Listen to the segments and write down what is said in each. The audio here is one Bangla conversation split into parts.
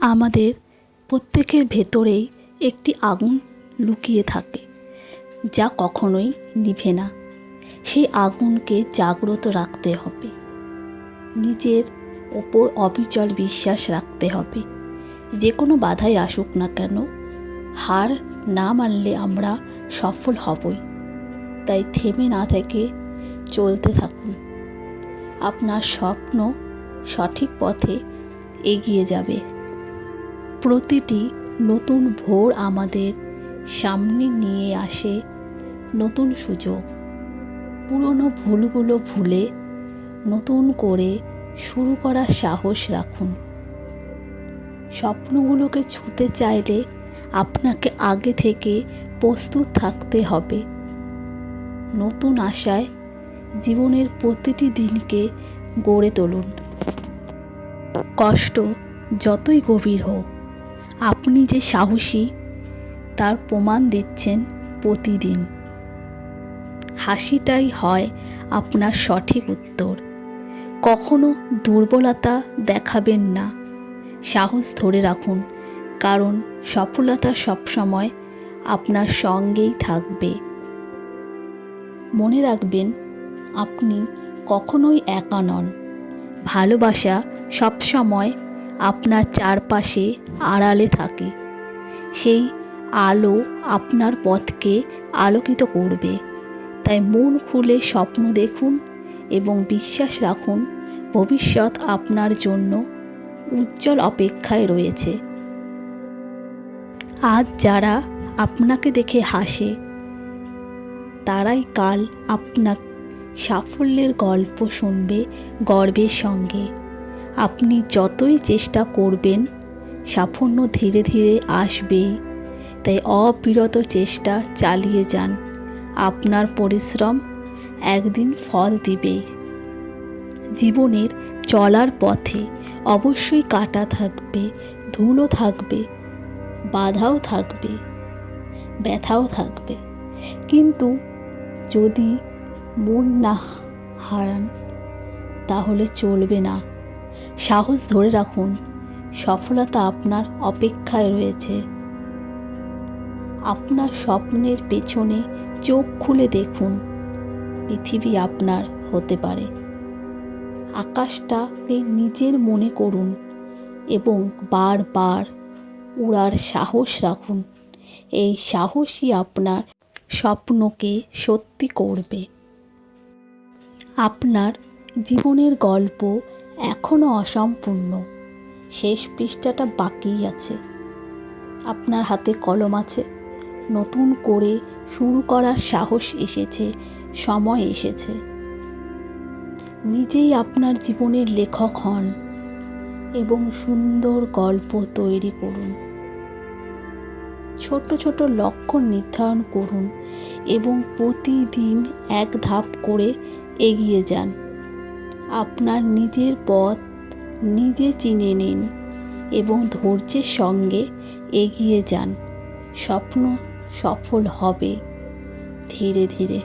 আমাদের প্রত্যেকের ভেতরেই একটি আগুন লুকিয়ে থাকে, যা কখনোই নিভে না। সেই আগুনকে জাগ্রত রাখতে হবে। নিজের ওপর অবিচল বিশ্বাস রাখতে হবে। যে কোনো বাধাই আসুক না কেন, হার না মানলে আমরা সফল হবই। তাই থেমে না থেকে চলতে থাকুন। আপনার স্বপ্ন সঠিক পথে এগিয়ে যাবে। প্রতিটি নতুন ভোর আমাদের সামনে নিয়ে আসে নতুন সুযোগ। পুরনো ভুলগুলো ভুলে নতুন করে শুরু করার সাহস রাখুন। স্বপ্নগুলোকে ছুতে চাইলে আপনাকে আগে থেকে প্রস্তুত থাকতে হবে। নতুন আশায় জীবনের প্রতিটি দিনকে গড়ে তুলুন। কষ্ট যতই গভীর হোক আপনি যে সাহসী, তার প্রমাণ দিচ্ছেন প্রতিদিন। হাসিটাই হয় আপনার সঠিক উত্তর। কখনো দুর্বলতা দেখাবেন না। সাহস ধরে রাখুন, কারণ সফলতা সবসময় আপনার সঙ্গেই থাকবে। মনে রাখবেন, আপনি কখনোই একা নন। ভালোবাসা সবসময় আপনার চারপাশে আড়ালে থাকে। সেই আলো আপনার পথকে আলোকিত করবে। তাই মন খুলে স্বপ্ন দেখুন এবং বিশ্বাস রাখুন, ভবিষ্যৎ আপনার জন্য উজ্জ্বল অপেক্ষায় রয়েছে। আজ যারা আপনাকে দেখে হাসে, তারাই কাল আপনার সাফল্যের গল্প শুনবে গর্বের সঙ্গে। আপনি যতই চেষ্টা করবেন, সাফল্য ধীরে ধীরে আসবেই। তাই অবিরত চেষ্টা চালিয়ে যান। আপনার পরিশ্রম একদিন ফল দিবেই জীবনের চলার পথে অবশ্যই কাটা থাকবে, ধুলো থাকবে, বাধাও থাকবে, ব্যথাও থাকবে। কিন্তু যদি মন না হারান, তাহলে চলবে না। সাহস ধরে রাখুন, সফলতা আপনার অপেক্ষায় রয়েছে। আপনার স্বপ্নের পেছনে চোখ খুলে দেখুন, পৃথিবী আপনার হতে পারে। আকাশটাকে নিজের মনে করুন এবং বারবার উড়ার সাহস রাখুন। এই সাহসই আপনার স্বপ্নকে সত্যি করবে। আপনার জীবনের গল্প এখনও অসম্পূর্ণ। শেষ পৃষ্ঠাটা বাকিই আছে। আপনার হাতে কলম আছে। নতুন করে শুরু করার সাহস এসেছে, সময় এসেছে। নিজেই আপনার জীবনের লেখক হন এবং সুন্দর গল্প তৈরি করুন। ছোট ছোট লক্ষ্য নির্ধারণ করুন এবং প্রতিদিন এক ধাপ করে এগিয়ে যান। আপনার নিজের পথ নিজে চিনে নিন এবং ধৈর্যের সঙ্গে এগিয়ে যান। স্বপ্ন সফল হবে ধীরে ধীরে।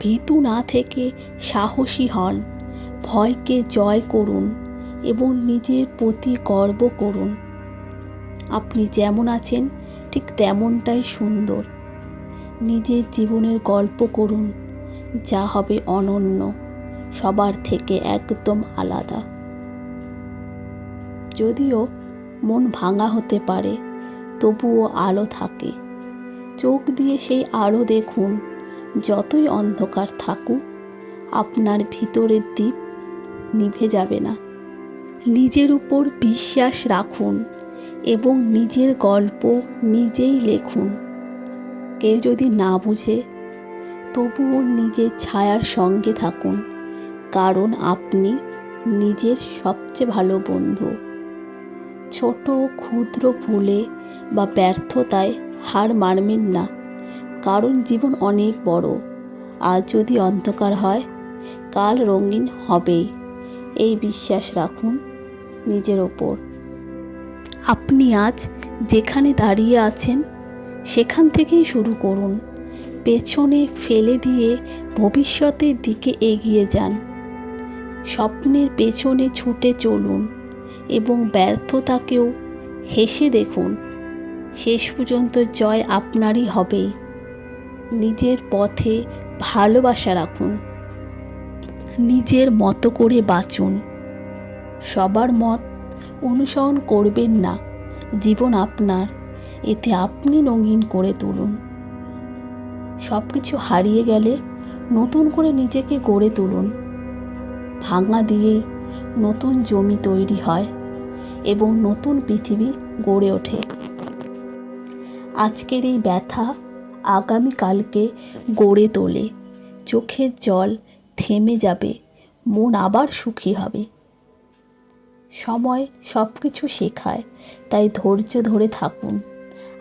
ভীতু না থেকে সাহসী হন। ভয়কে জয় করুন এবং নিজের প্রতি গর্ব করুন। আপনি যেমন আছেন, ঠিক তেমনটাই সুন্দর। নিজের জীবনের গল্প করুন, যা হবে অনন্য। সবার থেকে একদম আলাদা। যদিও মন ভাঙা হতে পারে, তবুও আলো থাকে। চোখ দিয়ে সেই আলো দেখুন, যতই অন্ধকার থাকুক, আপনার ভিতরের দ্বীপ নিভে যাবে না। নিজের উপর বিশ্বাস রাখুন এবং নিজের গল্প নিজেই লেখুন। কেউ যদি না বুঝে, তবুও নিজের ছায়ার সঙ্গে থাকুন। কারণ আপনি নিজের সবচেয়ে ভালো বন্ধু। ছোট, ক্ষুদ্র ভুলে বা ব্যর্থতায় হার মানবেন না, কারণ জীবন অনেক বড়। আজ যদি অন্ধকার হয়, কাল রঙিন হবেই, এই বিশ্বাস রাখুন নিজের ওপর। আপনি আজ যেখানে দাঁড়িয়ে আছেন, সেখান থেকেই শুরু করুন। পেছনে ফেলে দিয়ে ভবিষ্যতের দিকে এগিয়ে যান। স্বপ্নের পেছনে ছুটে চলুন এবং ব্যর্থতাকেও হেসে দেখুন। শেষ পর্যন্ত জয় আপনারই হবে। নিজের পথে ভালোবাসা রাখুন। নিজের মতো করে বাঁচুন। সবার মত অনুসরণ করবেন না। জীবন আপনার। এতে আপনি রঙিন করে তুলুন। সব কিছু হারিয়ে গেলে নতুন করে নিজেকে গড়ে তুলুন। ভাঙা দিয়েই নতুন জমি তৈরি হয় এবং নতুন পৃথিবী গড়ে ওঠে। আজকের এই ব্যথা আগামীকালকে গড়ে তোলে। চোখের জল থেমে যাবে, মন আবার সুখী হবে। সময় সব কিছু শেখায়, তাই ধৈর্য ধরে থাকুন।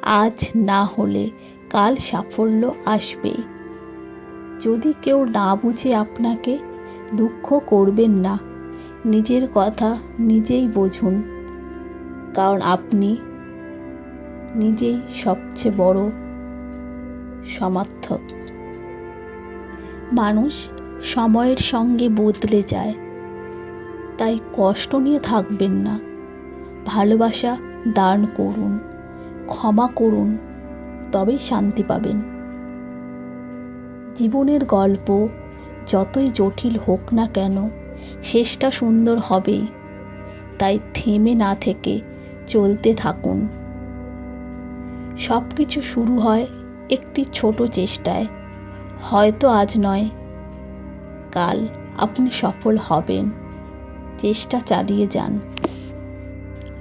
আজ না হলে কাল সাফল্য আসবেই। যদি কেউ না বুঝে আপনাকে দুঃখ করবেন না। নিজের কথা নিজেই বুঝুন। কারণ আপনি নিজেই সবচেয়ে বড় সমার্থক। মানুষ সময়ের সঙ্গে বদলে যায়। তাই কষ্ট নিয়ে থাকবেন না। ভালোবাসা দান করুন, ক্ষমা করুন, তবেই শান্তি পাবেন। জীবনের গল্প যতই জটিল হোক না কেন, শেষটা সুন্দর হবেই তাই থেমে না থেকে চলতে থাকুন। সব কিছু শুরু হয় একটি ছোট চেষ্টায়। হয়তো আজ নয়, কাল আপনি সফল হবেন। চেষ্টা চালিয়ে যান।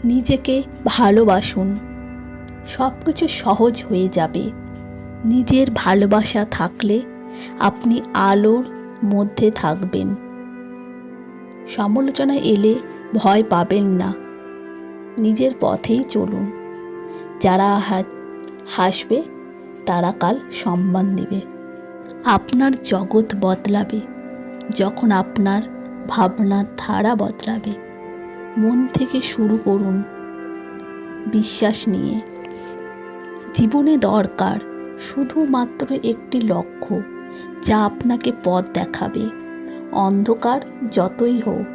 নিজেকে ভালোবাসুন। সব কিছু সহজ হয়ে যাবে। নিজের ভালোবাসা থাকলে আপনি আলোর মধ্যে থাকবেন। সমালোচনা এলে ভয় পাবেন না। নিজের পথেই চলুন। যারা হাসবে, তারা কাল সম্মান দিবে। আপনার জগৎ বদলাবে, যখন আপনার ভাবনার ধারা বদলাবে। মন থেকে শুরু করুন বিশ্বাস নিয়ে। জীবনে দরকার শুধুমাত্র একটি লক্ষ্য। যা আপনাকে পথ দেখাবে। অন্ধকার যতই হোক,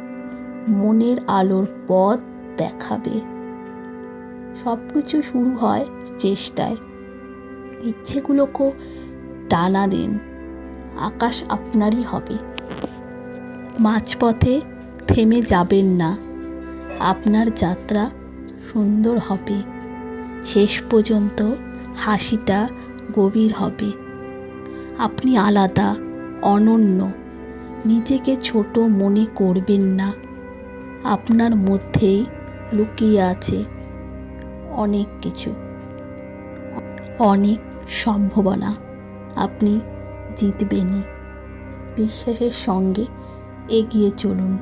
মনের আলোর পথ দেখাবে। সব কিছু শুরু হয় চেষ্টায়। ইচ্ছেগুলোকে টানা দিন। আকাশ আপনারই হবে। মাঝপথে থেমে যাবেন না। আপনার যাত্রা সুন্দর হবে। শেষ পর্যন্ত হাসিটা গভীর হবে। আপনি আলাদা, অনন্য। নিজেকে ছোট মনে করবেন না। আপনার মধ্যেই লুকিয়ে আছে অনেক কিছু। অনেক সম্ভাবনা আপনি জিতবেনই। বিশ্বাসের সঙ্গে এগিয়ে চলুন।